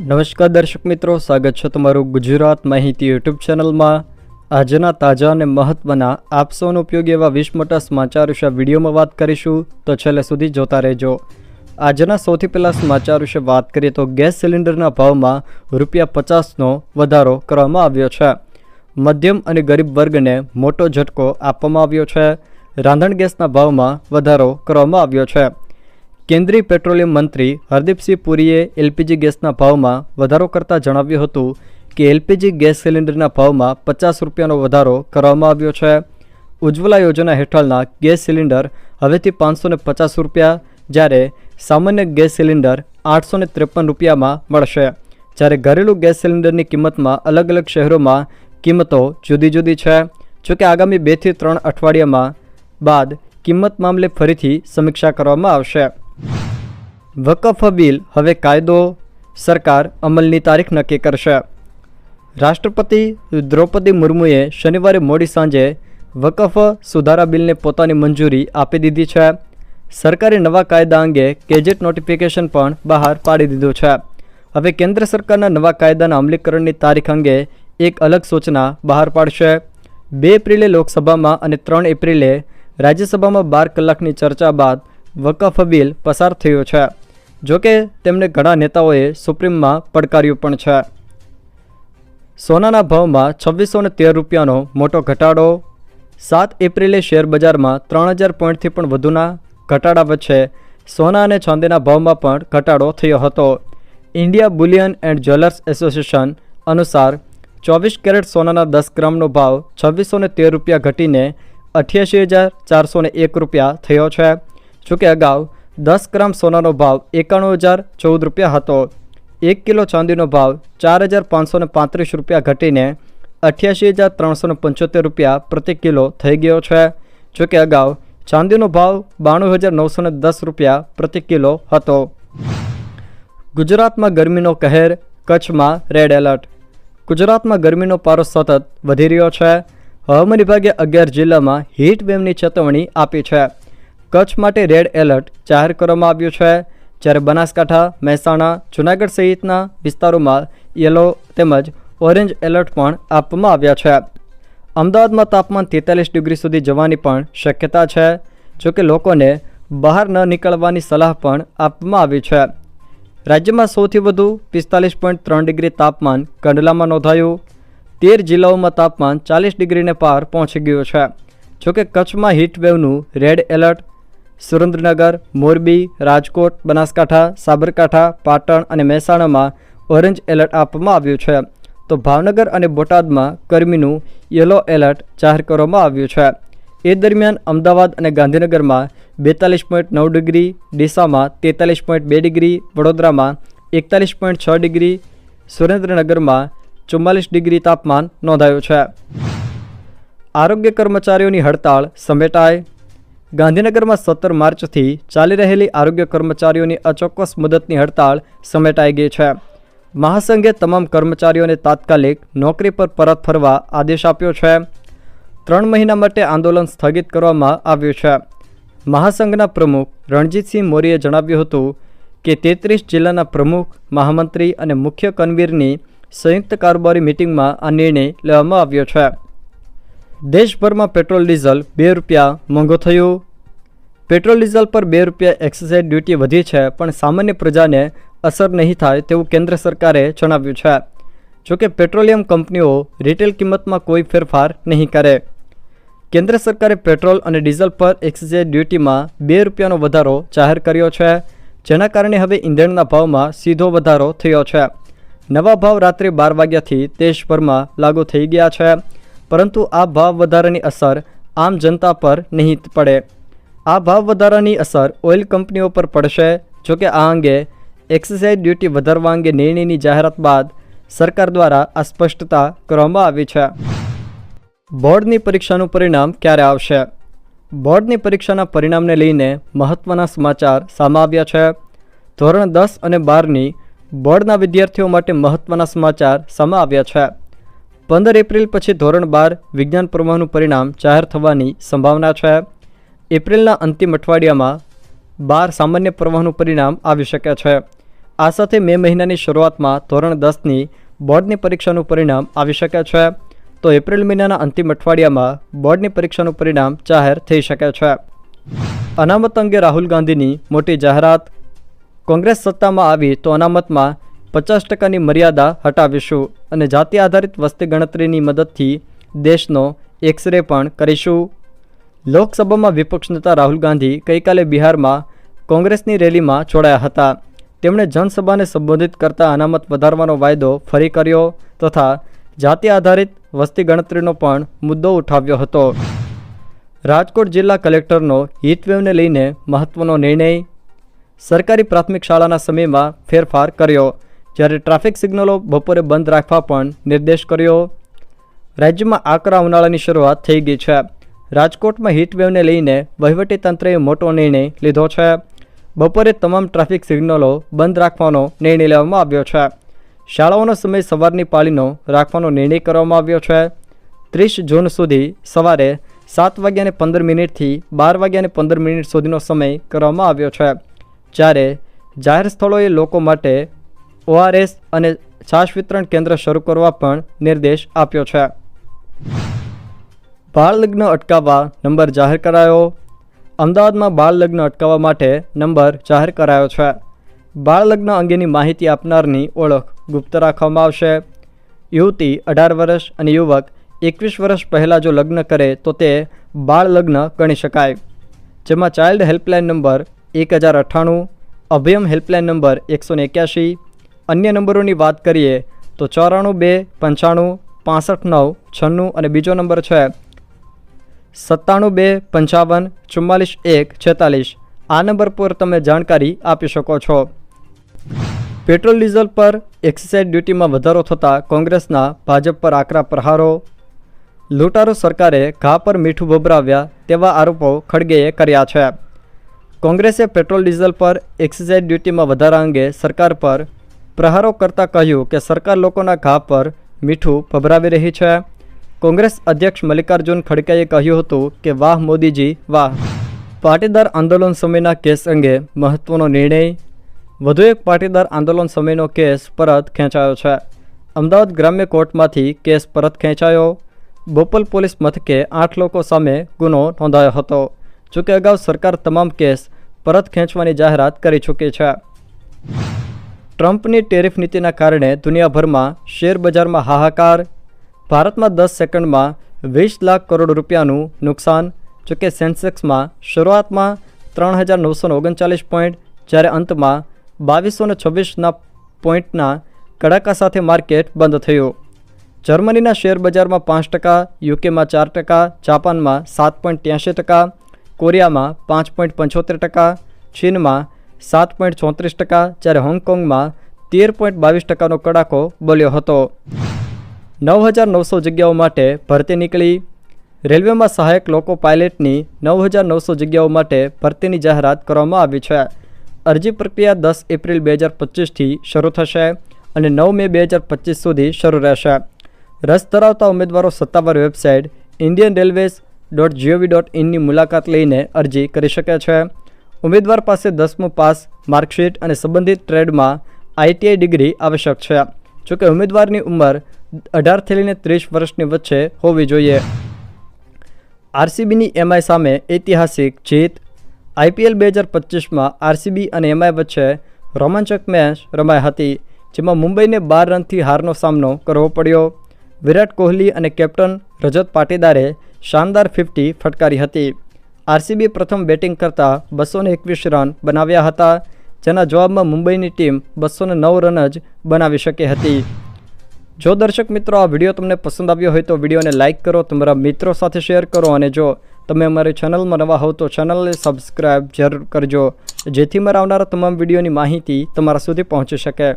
નમસ્કાર દર્શક મિત્રો, સ્વાગત છે તમારું ગુજરાત માહિતી યુટ્યુબ ચેનલમાં. આજના તાજા અને મહત્વના આપસોનો ઉપયોગ એવા વીસ મોટા સમાચાર વિશે વિડીયોમાં વાત કરીશું, તો છેલ્લે સુધી જોતા રહેજો. આજના સૌથી પહેલાં સમાચાર વિશે વાત કરીએ તો ગેસ સિલિન્ડરના ભાવમાં રૂપિયા પચાસનો વધારો કરવામાં આવ્યો છે. મધ્યમ અને ગરીબ વર્ગને મોટો ઝટકો આપવામાં આવ્યો છે. રાંધણ ગેસના ભાવમાં વધારો કરવામાં આવ્યો છે. કેન્દ્રીય પેટ્રોલિયમ મંત્રી હરદીપસિંહ પુરીએ એલપીજી ગેસના ભાવમાં વધારો કરતાં જણાવ્યું હતું કે એલપીજી ગેસ સિલિન્ડરના ભાવમાં પચાસ રૂપિયાનો વધારો કરવામાં આવ્યો છે. ઉજ્જવલા યોજના હેઠળના ગેસ સિલિન્ડર હવેથી પાંચસો પચાસ રૂપિયા, જ્યારે સામાન્ય ગેસ સિલિન્ડર આઠસો ત્રેપન રૂપિયામાં મળશે. જ્યારે ઘરેલું ગેસ સિલિન્ડરની કિંમતમાં અલગ અલગ શહેરોમાં કિંમતો જુદી જુદી છે. જોકે આગામી બેથી ત્રણ અઠવાડિયામાં બાદ કિંમત મામલે ફરીથી સમીક્ષા કરવામાં આવશે. વકફ બિલ હવે કાયદો, સરકાર અમલની તારીખ નક્કી કરશે. રાષ્ટ્રપતિ દ્રૌપદી મુર્મુએ શનિવારે મોડી સાંજે વકફ સુધારા બિલને પોતાની મંજૂરી આપી દીધી છે. સરકારે નવા કાયદા અંગે ગેજેટ નોટિફિકેશન પણ બહાર પાડી દીધું છે. હવે કેન્દ્ર સરકારના નવા કાયદાના અમલીકરણની તારીખ અંગે એક અલગ સૂચના બહાર પાડશે. બે એપ્રિલે લોકસભામાં અને ત્રણ એપ્રિલે રાજ્યસભામાં બાર કલાકની ચર્ચા બાદ વકફ બિલ પસાર થયું છે. જોકે, તેમને ઘણા નેતાઓએ સુપ્રીમમાં પડકાર્યું પણ છે. સોનાના ભાવમાં છવ્વીસો તેર રૂપિયાનો મોટો ઘટાડો. સાત એપ્રિલે શેર બજારમાં ત્રણ હજાર પોઈન્ટથી પણ વધુના ઘટાડા વચ્ચે સોના અને ચાંદીના ભાવમાં પણ ઘટાડો થયો હતો. India bullion and jewellers association અનુસાર, ચોવીસ કેરેટ સોનાના દસ ગ્રામનો ભાવ છવ્વીસો તેર રૂપિયા ઘટીને અઠ્યાસી હજાર ચારસો એક રૂપિયા થયો છે. જોકે અગાઉ દસ ગ્રામ સોનાનો ભાવ એકાણું હજાર ચૌદ રૂપિયા હતો. એક કિલો ચાંદીનો ભાવ ચાર હજાર પાંચસોને પાંત્રીસ રૂપિયા ઘટીને અઠ્યાસી હજાર ત્રણસોને પંચોતેર રૂપિયા પ્રતિ કિલો થઈ ગયો છે. જોકે અગાઉ ચાંદીનો ભાવ બાણું હજાર નવસોને દસ રૂપિયા પ્રતિ કિલો હતો. ગુજરાતમાં ગરમીનો કહેર, કચ્છમાં રેડ એલર્ટ ગુજરાતમાં ગરમીનો પારો સતત વધી રહ્યો છે. હવામાન વિભાગે અગિયાર જિલ્લામાં હીટ વેવની ચેતવણી આપી છે. કચ્છ માટે રેડ એલર્ટ જાહેર કરવામાં આવ્યું છે. જ્યારે બનાસકાંઠા, મહેસાણા, જૂનાગઢ સહિતના વિસ્તારોમાં યલો તેમજ ઓરેન્જ એલર્ટ પણ આપવામાં આવ્યા છે. અમદાવાદમાં તાપમાન તેતાલીસ ડિગ્રી સુધી જવાની પણ શક્યતા છે. જોકે લોકોને બહાર ન નીકળવાની સલાહ પણ આપવામાં આવી છે. રાજ્યમાં સૌથી વધુ પિસ્તાલીસ પોઈન્ટ ત્રણ ડિગ્રી તાપમાન કંડલામાં નોંધાયું. તેર જિલ્લાઓમાં તાપમાન ચાલીસ ડિગ્રીને પાર પહોંચી ગયું છે. જોકે કચ્છમાં વેવનું રેડ એલર્ટ સુરેન્દ્રનગર, મોરબી, રાજકોટ, બનાસકાંઠા, સાબરકાંઠા, પાટણ અને મહેસાણામાં ઓરેન્જ એલર્ટ આપવામાં આવ્યું છે. તો ભાવનગર અને બોટાદમાં ગરમીનું યલો એલર્ટ જાહેર કરવામાં આવ્યું છે. એ દરમિયાન અમદાવાદ અને ગાંધીનગરમાં બેતાલીસ પોઈન્ટ નવ ડિગ્રી, ડીસામાં તેતાલીસ પોઈન્ટ બે ડિગ્રી, વડોદરામાં એકતાલીસ પોઈન્ટ છ ડિગ્રી, સુરેન્દ્રનગરમાં ચુમ્માલીસ ડિગ્રી તાપમાન નોંધાયું છે. આરોગ્ય કર્મચારીઓની હડતાળ સમેટાય ગાંધીનગરમાં સત્તર માર્ચથી ચાલી રહેલી આરોગ્ય કર્મચારીઓની અચોક્કસ મુદતની હડતાળ સમેટાઈ ગઈ છે. મહાસંઘે તમામ કર્મચારીઓને તાત્કાલિક નોકરી પર પરત ફરવા આદેશ આપ્યો છે. ત્રણ મહિના માટે આંદોલન સ્થગિત કરવામાં આવ્યું છે. મહાસંઘના પ્રમુખ રણજીતસિંહ મોરીએ જણાવ્યું હતું કે તેત્રીસ જિલ્લાના પ્રમુખ, મહામંત્રી અને મુખ્ય કનવીરની સંયુક્ત કારોબારી મિટિંગમાં આ નિર્ણય લેવામાં આવ્યો છે. દેશભરમાં પેટ્રોલ ડીઝલ બે રૂપિયા મોંઘો થયું. પેટ્રોલ ડીઝલ પર બે રૂપિયા એક્સાઇઝ ડ્યુટી વધી છે, પણ સામાન્ય પ્રજાને અસર નહીં થાય તેવું કેન્દ્ર સરકારે જણાવ્યું છે. જોકે પેટ્રોલિયમ કંપનીઓ રિટેલ કિંમતમાં કોઈ ફેરફાર નહીં કરે. કેન્દ્ર સરકારે પેટ્રોલ અને ડીઝલ પર એક્સાઇઝ ડ્યુટીમાં બે રૂપિયાનો વધારો જાહેર કર્યો છે, જેના કારણે હવે ઇંધણના ભાવમાં સીધો વધારો થયો છે. નવા ભાવ રાત્રે બાર વાગ્યાથી દેશભરમાં લાગુ થઈ ગયા છે. પરંતુ આ ભાવ વધારાની અસર આમ જનતા પર નહીં પડે. આ ભાવ વધારાની અસર ઓઇલ કંપનીઓ પર પડશે જોકે આ અંગે એક્સાઇઝ ડ્યુટી વધારવા અંગે નિર્ણયની જાહેરાત બાદ સરકાર દ્વારા આ સ્પષ્ટતા કરવામાં આવી છે. બોર્ડની પરીક્ષાનું પરિણામ ક્યારે આવશે? બોર્ડની પરીક્ષાના પરિણામને લઈને મહત્ત્વના સમાચાર સામે આવ્યા છે. ધોરણ દસ અને બારની બોર્ડના વિદ્યાર્થીઓ માટે મહત્ત્વના સમાચાર સામે આવ્યા છે. પંદર એપ્રિલ પછી ધોરણ બાર વિજ્ઞાન પ્રવાહનું પરિણામ જાહેર થવાની સંભાવના છે. એપ્રિલના અંતિમ અઠવાડિયામાં બાર સામાન્ય પ્રવાહનું પરિણામ આવી શકે છે. આ સાથે મે મહિનાની શરૂઆતમાં ધોરણ દસની બોર્ડની પરીક્ષાનું પરિણામ આવી શકે છે. તો એપ્રિલ મહિનાના અંતિમ અઠવાડિયામાં બોર્ડની પરીક્ષાનું પરિણામ જાહેર થઈ શકે છે. અનામત અંગે રાહુલ ગાંધીની મોટી જાહેરાત. કોંગ્રેસ સત્તામાં આવી તો અનામતમાં પચાસ ટકાની મર્યાદા હટાવીશું અને જાતિ આધારિત વસ્તી ગણતરીની મદદથી દેશનો એક્સરે પણ કરીશું. લોકસભામાં વિપક્ષ નેતા રાહુલ ગાંધી ગઈકાલે બિહારમાં કોંગ્રેસની રેલીમાં જોડાયા હતા. તેમણે જનસભાને સંબોધિત કરતા અનામત વધારવાનો વાયદો ફરી કર્યો તથા જાતિ આધારિત વસ્તી ગણતરીનો પણ મુદ્દો ઉઠાવ્યો હતો. રાજકોટ જિલ્લા કલેક્ટરનો હિતવેવને લઈને મહત્વનો નિર્ણય સરકારી પ્રાથમિક શાળાના સમયમાં ફેરફાર કર્યો. જ્યારે ટ્રાફિક સિગ્નલો બપોરે બંધ રાખવા પણ નિર્દેશ કર્યો. રાજ્યમાં આકરા ઉનાળાની શરૂઆત થઈ ગઈ છે. રાજકોટમાં હીટવેવને લઈને વહીવટીતંત્રએ મોટો નિર્ણય લીધો છે. બપોરે તમામ ટ્રાફિક સિગ્નલો બંધ રાખવાનો નિર્ણય લેવામાં આવ્યો છે. શાળાઓનો સમય સવારની પાળીનો રાખવાનો નિર્ણય કરવામાં આવ્યો છે. ત્રીસ જૂન સુધી સવારે સાત વાગ્યાને પંદર મિનિટથી બાર વાગ્યાને પંદર મિનિટ સુધીનો સમય કરવામાં આવ્યો છે. જ્યારે જાહેર સ્થળોએ લોકો માટે ઓઆરએસ અને છાશ વિતરણ કેન્દ્ર શરૂ કરવા પણ નિર્દેશ આપ્યો છે. બાળ લગ્ન અટકાવવા નંબર જાહેર કરાયો. અમદાવાદમાં બાળ લગ્ન અટકાવવા માટે નંબર જાહેર કરાયો છે. બાળ લગ્ન અંગેની માહિતી આપનારની ઓળખ ગુપ્ત રાખવામાં આવશે. યુવતી અઢાર વર્ષ અને યુવક એકવીસ વર્ષ પહેલાં જો લગ્ન કરે તો તે બાળ લગ્ન ગણી શકાય. જેમાં ચાઇલ્ડ હેલ્પલાઇન નંબર એક હજાર અઠ્ઠાણું, અભયમ હેલ્પલાઇન નંબર એકસો ને એક્યાસી અન્ય નંબરોની વાત કરીએ તો ચોરાણું બે, પંચાણું, પાસઠ, નવ, છન્નું અને બીજો નંબર છે સત્તાણું બે, પંચાવન, ચુમ્માલીસ, એક, છેતાલીસ. આ નંબર પર તમે જાણકારી આપી શકો છો. પેટ્રોલ ડીઝલ પર એક્સાઇઝ ડ્યુટીમાં વધારો થતાં કોંગ્રેસના ભાજપ પર આકરા પ્રહારો. લૂંટારો સરકારે ઘા પર મીઠું ભભરાવ્યા તેવા આરોપો ખડગેએ કર્યા છે. કોંગ્રેસે પેટ્રોલ ડીઝલ પર એક્સાઇઝ ડ્યુટીમાં વધારા અંગે સરકાર પર પ્રહારો કરતાં કહ્યું કે સરકાર લોકોના ઘા પર મીઠું ભભરાવી રહી છે. કોંગ્રેસ અધ્યક્ષ મલ્લિકાર્જુન ખડકેએ કહ્યું હતું કે, વાહ મોદીજી, વાહ. પાટીદાર આંદોલન સમયના કેસ અંગે મહત્વનો નિર્ણય. વધુ એક પાટીદાર આંદોલન સમયનો કેસ પરત ખેંચાયો છે. અમદાવાદ ગ્રામ્ય કોર્ટમાંથી કેસ પરત ખેંચાયો. બોપલ પોલીસ મથકે આઠ લોકો સામે ગુનો નોંધાયો હતો. જોકે અગાઉ સરકાર તમામ કેસ પરત ખેંચવાની જાહેરાત કરી ચૂકી છે. ટ્રમ્પની ટેરિફ નીતિના કારણે દુનિયાભરમાં શેર બજારમાં હાહાકાર, ભારતમાં દસ સેકન્ડમાં વીસ લાખ કરોડ રૂપિયાનું નુકસાન, જોકે સેન્સેક્સમાં શરૂઆતમાં ત્રણ હજાર નવસો ઓગણચાલીસ પોઈન્ટ, જ્યારે અંતમાં બાવીસો ને છવ્વીસના પોઈન્ટના કડાકા સાથે માર્કેટ બંધ થયું. જર્મનીના શેર બજારમાં પાંચ ટકા, યુકેમાં ચાર ટકા, જાપાનમાં સાત પોઈન્ટ ત્યાંશી ટકા, કોરિયામાં પાંચ પોઈન્ટ પંચોતેર ટકા, ચીનમાં સાત પોઈન્ટ ચોત્રીસ ટકા જ્યારે હોંગકોંગમાં તેર પોઈન્ટ બાવીસ ટકાનો કડાકો બોલ્યો હતો. નવ હજાર નવસો જગ્યાઓ માટે ભરતી નીકળી. રેલવેમાં સહાયક લોકો પાયલટની નવ હજાર નવસો જગ્યાઓ માટે ભરતીની જાહેરાત કરવામાં આવી છે. અરજી પ્રક્રિયા દસ એપ્રિલ બે હજાર પચીસથી શરૂ થશે અને નવ મે બે હજાર પચીસ સુધી શરૂ રહેશે. રસ ધરાવતા ઉમેદવારો સત્તાવાર website Indian railways dot gov dot ઇનની મુલાકાત લઈને અરજી કરી શકે છે. ઉમેદવાર પાસે દસમું પાસ, માર્કશીટ અને સંબંધિત ટ્રેડમાં આઈટીઆઈ ડિગ્રી આવશ્યક છે. જોકે ઉમેદવારની ઉંમર અઢારથી લઈને ત્રીસ વર્ષની વચ્ચે હોવી જોઈએ. આરસીબીની એમઆઈ સામે ઐતિહાસિક જીત. આઈપીએલ બે હજાર પચીસમાં આરસીબી અને એમઆઈ વચ્ચે રોમાંચક મેચ રમાઈ હતી, જેમાં મુંબઈને બાર રનથી હારનો સામનો કરવો પડ્યો. વિરાટ કોહલી અને કેપ્ટન રજત પાટીદારે શાનદાર ફિફ્ટી ફટકારી હતી. આરસીબી પ્રથમ બેટિંગ કરતાં બસો એકવીસ રન બનાવ્યા હતા, જેના જવાબમાં મુંબઈની ટીમ બસો નવ રન જ બનાવી શકી હતી. જો દર્શક મિત્રો આ વીડિયો તમને પસંદ આવ્યો હોય તો વિડીયોને લાઇક કરો, તમારા મિત્રો સાથે શેર કરો અને જો તમે અમારી ચેનલમાં નવા હોવ તો ચેનલને સબસ્ક્રાઈબ જરૂર કરજો, જેથી મારા આવનારા તમામ વિડીયોની માહિતી તમારા સુધી પહોંચી શકે.